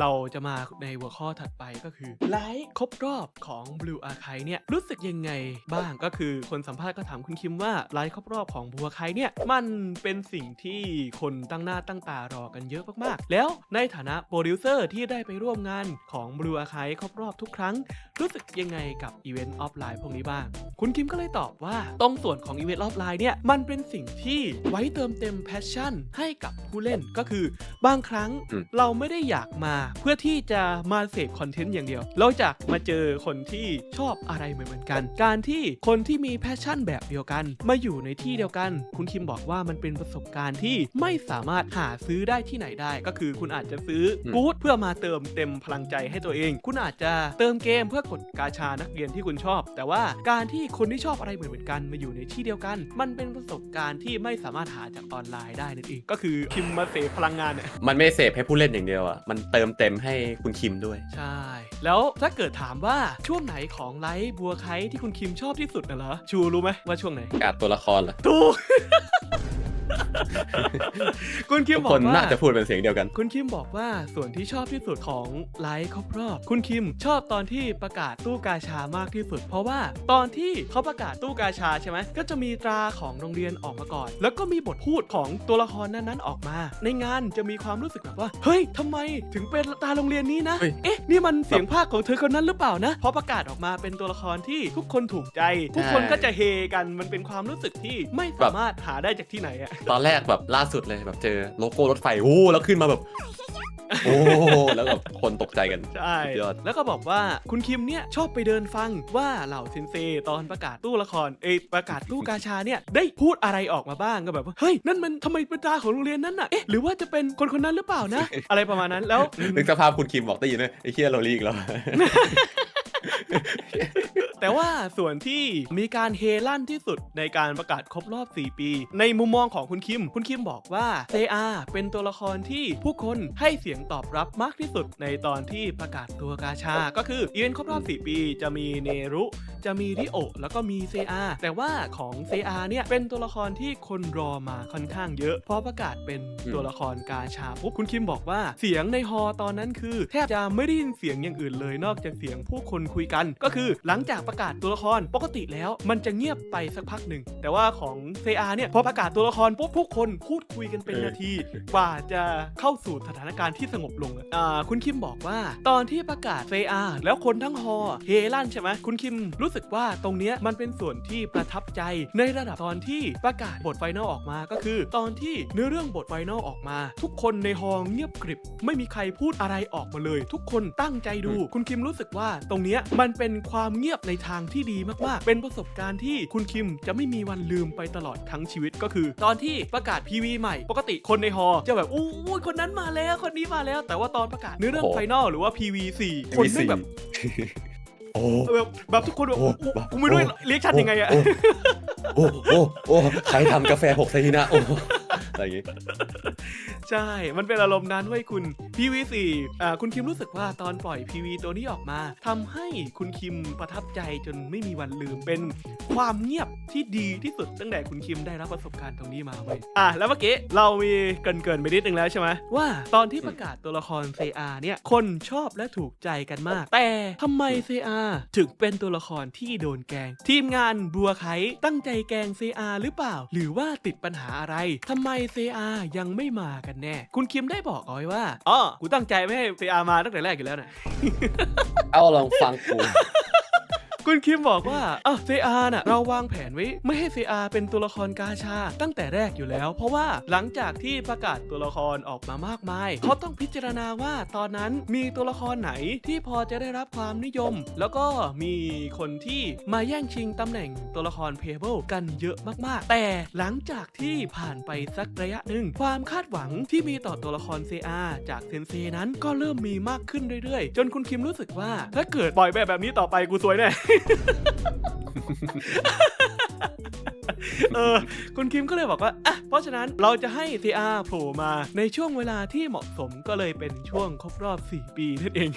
เราจะมาในหัวข้อถัดไปก็คือไลฟ์ครบรอบของ Blue Archive เนี่ยรู้สึกยังไงบ้างก็คือคนสัมภาษณ์ก็ถามคุณคิมว่าไลฟ์ครบรอบของ Blue Archive เนี่ยมันเป็นสิ่งที่คนตั้งหน้าตั้งตารอกันเยอะมากๆ แล้วในฐานะโปรดิวเซอร์ที่ได้ไปร่วมงานของ Blue Archive ครบรอบทุกครั้ง รู้สึกยังไงกับอีเวนต์ออฟไลน์พวกนี้บ้าง คุณคิมก็เลยตอบว่าตรงส่วนของอีเวนต์ออฟไลน์เนี่ยมันเป็นสิ่งที่ไว้เติมเต็มแพชชั่นให้กับผู้เล่นก็คือบางครั้งอืม เราไม่ได้อยากมาเพื่อที่จะมาเสพคอนเทนต์อย่างเดียว เราจะมาเจอคนที่ชอบอะไรเหมือนๆกัน การที่คนที่มีแพชชั่นแบบเดียวกัน มาอยู่ในที่เดียวกัน คุณคิมบอกว่ามันเป็นประสบการณ์ที่ไม่สามารถหาซื้อได้ที่ไหนได้ ก็คือคุณอาจจะซื้ออม กู๊ดเพื่อมาเติมเต็มพลังใจให้ตัวเอง คุณอาจจะเติมเกมเพื่อกดกาชานักเรียนที่คุณชอบ แต่ว่าการที่คนที่ชอบอะไรเหมือนๆกันมาอยู่ในที่เดียวกัน มันเป็นประสบการณ์ที่ไม่สามารถหาจากออนไลน์ได้นั่นเองก็คือคิมมาเสพพลังงานเนี่ยมันไม่เสพให้ผู้เล่นอย่างเดียวอะ มันเติมเต็มให้คุณคิมด้วย ใช่ แล้วถ้าเกิดถามว่าช่วงไหนของไลฟ์บัวไคที่คุณคิมชอบที่สุดน่ะเหรอชูรู้ไหมว่าช่วงไหน การตัวละครเหรอ ถูก คุณคิมทุกบอคกนว่าน่าจะพูดเป็นเสียงเดียวกัน คุณคิมบอกว่าส่วนที่ชอบที่สุดของไลฟ์ครบรอบ คุณคิมชอบตอนที่ประกาศตู้กาชามากที่สุด เพราะว่าตอนที่เขาประกาศตู้กาชาใช่ไหมก็จะมีตราของโรงเรียนออกมาก่อน แล้วก็มีบทพูดของตัวละครนั้นๆออกมา ในงานจะมีความรู้สึกแบบว่า เฮ้ยทำไมถึงเป็นตราโรงเรียนนี้นะ เฮ้ย เอ๊ะ นี่มันเสียงภาคของเธอคนนั้นหรือเปล่านะพอประกาศออกมาเป็นตัวละครที่ทุกคนถูกใจ ทุกคนก็จะเฮกันมันเป็นความรู้สึกที่ไม่สามารถหาได้จากที่ไหนอะตอนแรกแบบล่าสุดเลยแบบเจอโลโก้รถไฟโอ้แล้วขึ้นมาแบบ โอ้แล้วแบบคนตกใจกัน ใช่ สุดยอด แล้วก็บอกว่าคุณคิมเนี่ยชอบไปเดินฟังว่าเหล่าเซนเซตอนประกาศตู้ละครเอยประกาศตู้กาชาเนี่ยได้พูดอะไรออกมาบ้างก็แบบว่าเฮ้ยนั่นมันทำไมเป็นตาของโรงเรียนนั้นน่ะเอ๊ะหรือว่าจะเป็นคนคนนั้นหรือเปล่านะ อะไรประมาณนั้นแล้ว นึกสภาพคุณคิมบอกได้ยินไหมไอ้เคียโรลี่อีกแล้วแต่ว่าส่วนที่มีการเฮลั่นที่สุดในการประกาศครบรอบ 4 ปี ในมุมมองของคุณคิม คุณคิมบอกว่าเซอาเป็นตัวละครที่ผู้คนให้เสียงตอบรับมากที่สุดในตอนที่ประกาศตัวกาชา ก็คืออีเวนต์ครบรอบ 4 ปี จะมีเนรุ จะมีริโอ แล้วก็มีเซอาแต่ว่าของเซอาเนี่ยเป็นตัวละครที่คนรอมาค่อนข้างเยอะพอประกาศเป็นตัวละครกาชาปุ๊บคุณคิมบอกว่าเสียงในฮอตอนนั้นคือ แทบจะไม่ได้ยินเสียงอย่างอื่นเลยนอกจากเสียงผู้คนคุยกัน ก็คือหลังจากประกาศตัวละครปกติแล้ว มันจะเงียบไปสักพักหนึ่ง แต่ว่าของเซอาเนี่ยพอประกาศตัวละครปุ๊บผู้คนพูดคุยกันเป็นนาทีกว่าจะเข้าสู่สถานการณ์ที่สงบลงอะอ่าคุณคิมบอกว่า ตอนที่ประกาศเซอาแล้วคนทั้งฮอเฮลั่นใช่ไหมคุณคิมรู้สึกว่าตรงเนี้ยมันเป็นส่วนที่ประทับใจ ในระดับตอนที่ประกาศบทไฟนอลออกมาก็คือ ตอนที่เนื้อเรื่องบทไฟนอลออกมา ทุกคนในฮอเงียบกริบ ไม่มีใครพูดอะไรออกมาเลย ทุกคนตั้งใจดู คุณคิมรู้สึกว่าตรงเนี้ยมันเป็นความเงียบในทางที่ดีมากๆ เป็นประสบการณ์ที่คุณคิมจะไม่มีวันลืมไปตลอดทั้งชีวิตก็คือ ตอนที่ประกาศ PV ใหม่ ปกติคนในฮอจะแบบอู้ยคนนั้นมาแล้วคนนี้มาแล้ว แต่ว่าตอนประกาศเนื้อเรื่องโอ้โหไฟนอลหรือว่า PV 4 คนไม่งแบบโอ้แบบแบบทุกคนแบบโอ้อู้กูไม่รู้เรียกชันยังไงอะโอ้โอ้โอ้ใครทำกาแฟหกใส่ที่หน้าโอ้อะไรอย่างงี้ใช่ มันเป็นอารมณ์นั้นไว้ยคุณ PV4 อ่าคุณคิมรู้สึกว่าตอนปล่อย PV ตัวนี้ออกมาทำให้คุณคิมประทับใจจนไม่มีวันลืมเป็นความเงียบที่ดีที่สุดตั้งแต่คุณคิมได้รับประสบการณ์ตรงนี้มาเว้ยอะแล้วเมื่อกี้เรามีเกินเกินๆไปนิดนึงแล้วใช่ไหมว่าตอนที่ประกาศตัวละคร CR เนี่ยคนชอบและถูกใจกันมาก แต่ทำไม CR ถึงเป็นตัวละครที่โดนแกง ทีมงานบัวไคตั้งใจแกล้ง CR หรือเปล่า หรือว่าติดปัญหาอะไรทำไม CR ยังไม่มากันแน่ คุณคิมได้บอกเอาไว้ว่าอ๋อกูตั้งใจไม่ให้ CR มาตั้งแต่แรกอยู่แล้วนะ เอาลองฟังกู คุณคิมบอกว่าอะเซอาน่ะเราวางแผนไว้ไม่ให้เซอาเป็นตัวละครกาชา ตั้งแต่แรกอยู่แล้ว เพราะว่าหลังจากที่ประกาศตัวละครออกมามากมาย เขาต้องพิจารณาว่าตอนนั้นมีตัวละครไหนที่พอจะได้รับความนิยม แล้วก็มีคนที่มาแย่งชิงตำแหน่งตัวละครเพเบิลกันเยอะมากๆ แต่หลังจากที่ผ่านไปสักระยะหนึ่งความคาดหวังที่มีต่อตัวละครเซอาจากเซนเซนั้นก็เริ่มมีมากขึ้นเรื่อยๆ จนคุณคิมรู้สึกว่า ถ้าเกิดปล่อยแบบแบบนี้ต่อไปกูซวยแน่เออคุณคิมก็เลยบอกว่าอะเพราะฉะนั้นเราจะให้ CR โผล่มาในช่วงเวลาที่เหมาะสมก็เลยเป็นช่วงครบรอบ 4 ปีนั่นเอง